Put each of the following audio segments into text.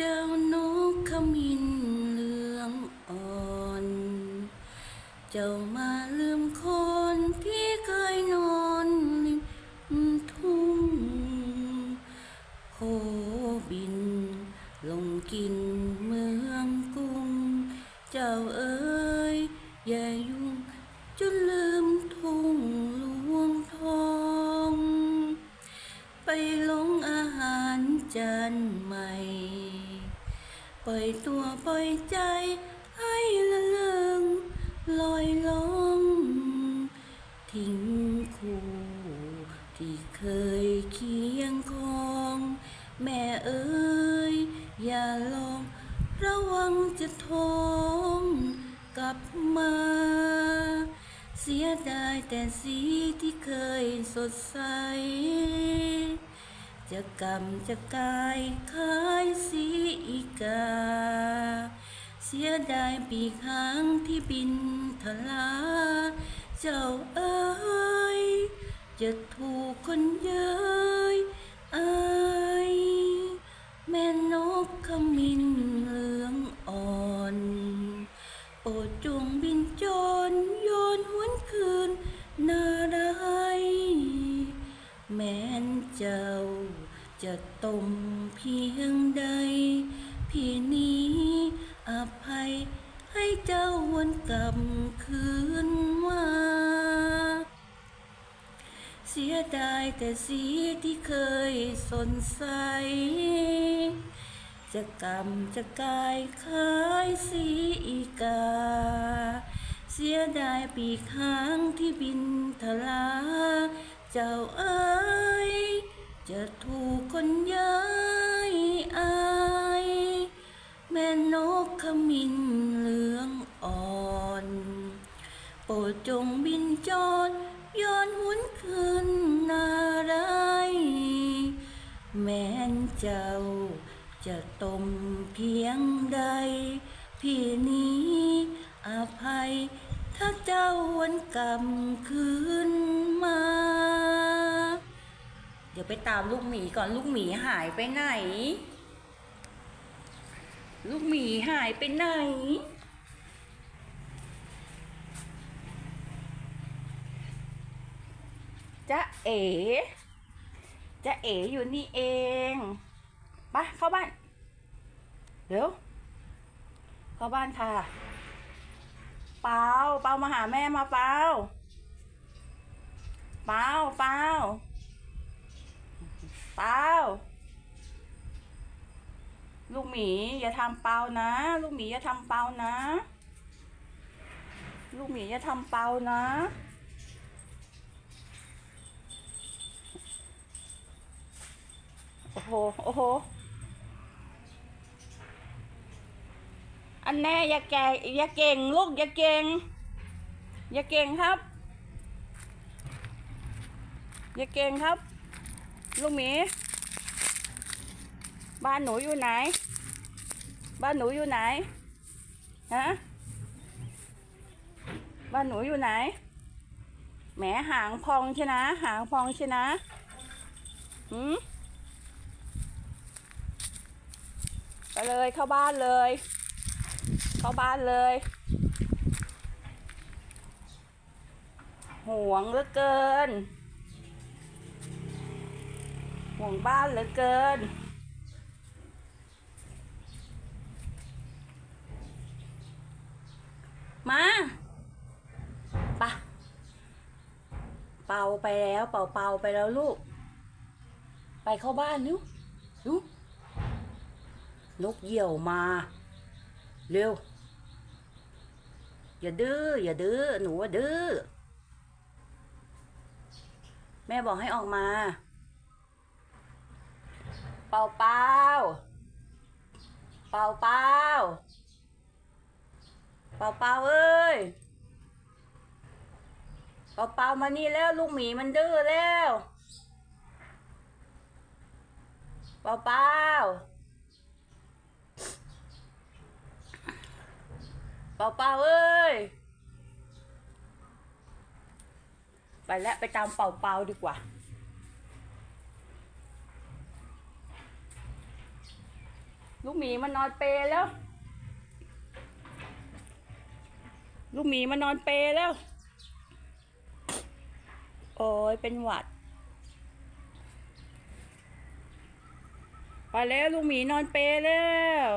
เจ้านกขมิ้นเหลืองอ่อน เจ้ามาลืมคนที่เคยนอนริมทุ่งโคบิน ลงกินเมืองกรุง เจ้าเอ๋ย ปล่อยตัวปล่อยใจให้ละเลงลอยลง ทิ้งคู่ที่เคยเคียงคองแม่เอ๋ยอย่าลองระวังจะท้องกลับมา เสียดายแต่สีที่เคยสดใส จะกรรมจะกายคายสีอีกา เสียดายปีค้างที่บินทลา เจ้าเอ๋ยจะถูกคนเย้ยอาย ต้มเพียงใด พี่นี้อภัยให้เจ้าวนกลับคืนมาเสียดายแต่สีที่เคยสนใส จะกรรมจะกายคล้ายสีอีกา เสียดายปีกหางที่บินทลา เจ้าเอ๋ย จะถูกคนย้ายอายแม่นกขมิ้นเหลืองอ่อน โปรดจงบินจรย้อนหวนคืนนาไรายแม้นเจ้าจะตมเพียงใด พี่นี้อภัย ถ้าเจ้าวนกลับคืนมา ดี๋ยวไปตามลูกหมีก่อนลูกหมีหายไปไหน ลูกหมีหายไปไหนจ๊ะเอ๋จ๊ะเอ๋อยู่นี่เองไปเข้าบ้าน เดี๋ยว เข้าบ้านค่ะ เปาเปามาหาแม่มาเปาเปาเปา เปาลูกหมีอย่าทำเปานะ ลูกหมีอย่าทำเปานะ ลูกหมีอย่าทำเปานะโอ้โหโอ้โหอันแน่อย่าแก่อย่าเก่งลูกอย่าเก่งอย่าเก่งครับ อย่าเก่งครับ ลูกหมี บ้านหนูอยู่ไหน บ้านหนูอยู่ไหน ฮะ บ้านหนูอยู่ไหน แหมหางพองใช่นะ หางพองใช่นะหืมไปเลยเข้าบ้านเลย เข้าบ้านเลย ห่วงเหลือเกิน งบ้านเหลือเกิน มาปะเป่าไปแล้วเป่าเป่าไปแล้วลูก ไปเข้าบ้านนุ๊นุ๊นกเหยี่ยวมา เร็ว อย่าดื้ออย่าดื้อหนูว่าดื้อแม่บอกให้ออกมา เป่าเป่าเป่าเป่าเป่าเป่าเอ้ยเป่าเป่ามานี่แล้วลูกหมีมันดื้อแล้วเป่าเป่าเป่าเป่าเอ้ยไปแล้วไปตามเป่าเป่าดีกว่า ลูกหมีมานนอนเปรย์แล้ว ลูกหมีมานนอนเปรย์แล้ว โอ้ยเป็นหวัด ไปแล้วลูกหมีนอนเปรย์แล้ว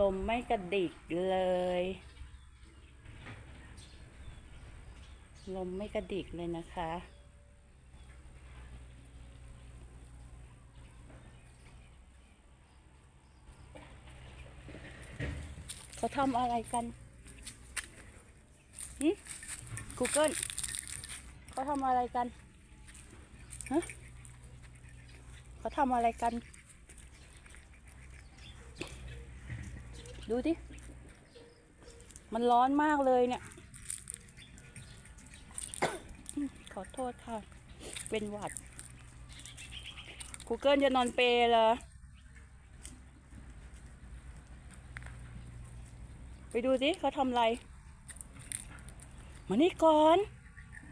ลมไม่กระดิกเลย ลมไม่กระดิกเลยนะคะ เขาทำอะไรกันหืกูเกิลเขาทำอะไรกันฮะเขาทำอะไรกัน ดูดิ มันร้อนมากเลยเนี่ย ขอโทษค่ะ เป็นหวัดกูเกิลจะนอนเปรย์เหร ไปดูสิเขาทำอะไร มานี่ก่อน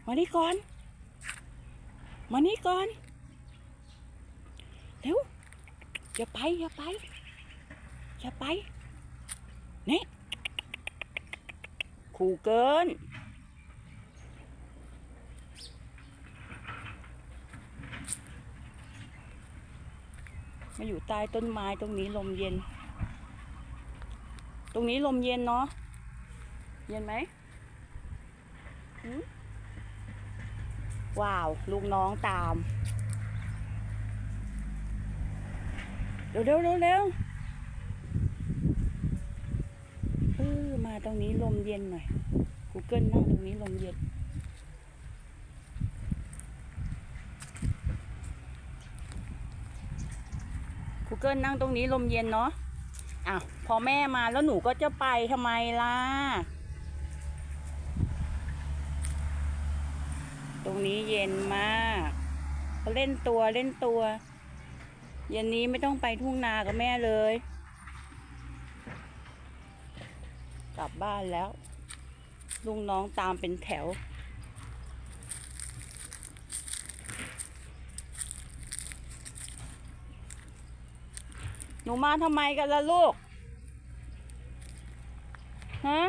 มานี่ก่อน มานี่ก่อน เร็ว อย่าไป อย่าไป อย่าไป นี่ขู่เกิน มาอยู่ใต้ต้นไม้ตรงนี้ลมเย็น ตรงนี้ลมเย็นเนาะ เย็นไหม ว้าว ลูกน้องตาม เร็วเร็วเร็วเร็วเออมาตรงนี้ลมเย็นหน่อย Google นั่งตรงนี้ลมเย็น Google นั่งตรงนี้ลมเย็นเนาะ อ้าว พอแม่มาแล้วหนูก็จะไปทำไมล่ะ ตรงนี้เย็นมากเล่นตัวเล่นตัว เย็นนี้ไม่ต้องไปทุ่งนากับแม่เลย กลับบ้านแล้ว ลุงน้องตามเป็นแถวหนูมาทำไมกันล่ะลูก ฮะ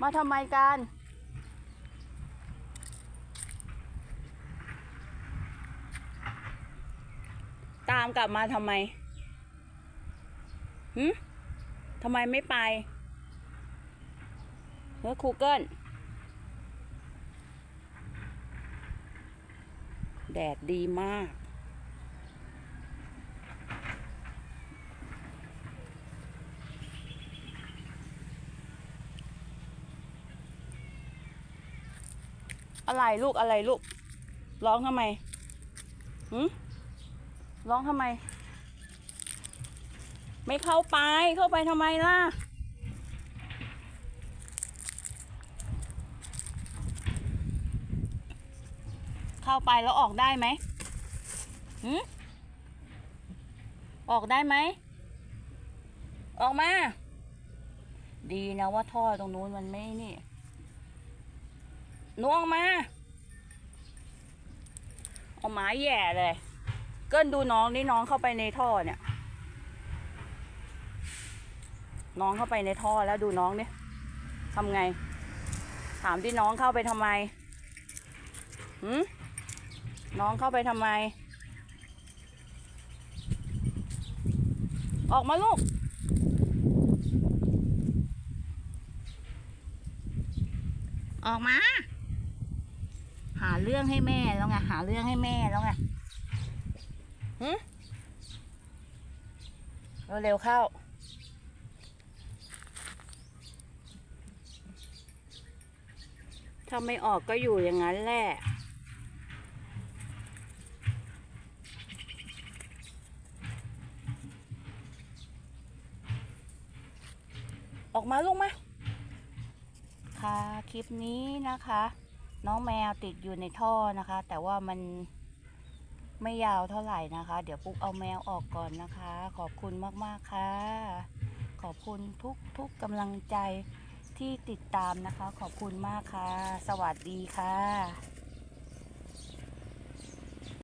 มาทำไมกันตามกลับมาทำไมหืมทำไมไม่ไปเฮ้ยครูเกิลแดดดีมาก อะไรลูกอะไรลูก ร้องทำไมหืมร้องทำไม ไม่เข้าไปเข้าไปทำไมล่ะเข้าไปแล้วออกได้ไหมหืมออกได้ไหม ออกมา ดีนะว่าท่อตรงนู้นมันไม่นี่ หนวงมาเอาไม้แย่เลย เกิ้ลดูน้องนี่น้องเข้าไปในท่อเนี่ย น้องเข้าไปในท่อแล้วดูน้องเนี่ยทำไง ถามที่น้องเข้าไปทำไมหืมน้องเข้าไปทำไม ออกมาลูกออกมาาเรื่องให้แม่แล้วไงหาเรื่องให้แม่แล้วไงหืมเร็วๆเข้า ถ้าไม่ออกก็อยู่อย่างนั้นแหละออกมาลูกมา ค่ะ คลิปนี้นะคะ น้องแมวติดอยู่ในท่อนะคะ แต่ว่ามันไม่ยาวเท่าไหร่นะคะ เดี๋ยวปุ๊กเอาแมวออกก่อนนะคะ ขอบคุณมากๆค่ะ ขอบคุณทุกทุกกำลังใจที่ติดตามนะคะ ขอบคุณมากค่ะ สวัสดีค่ะ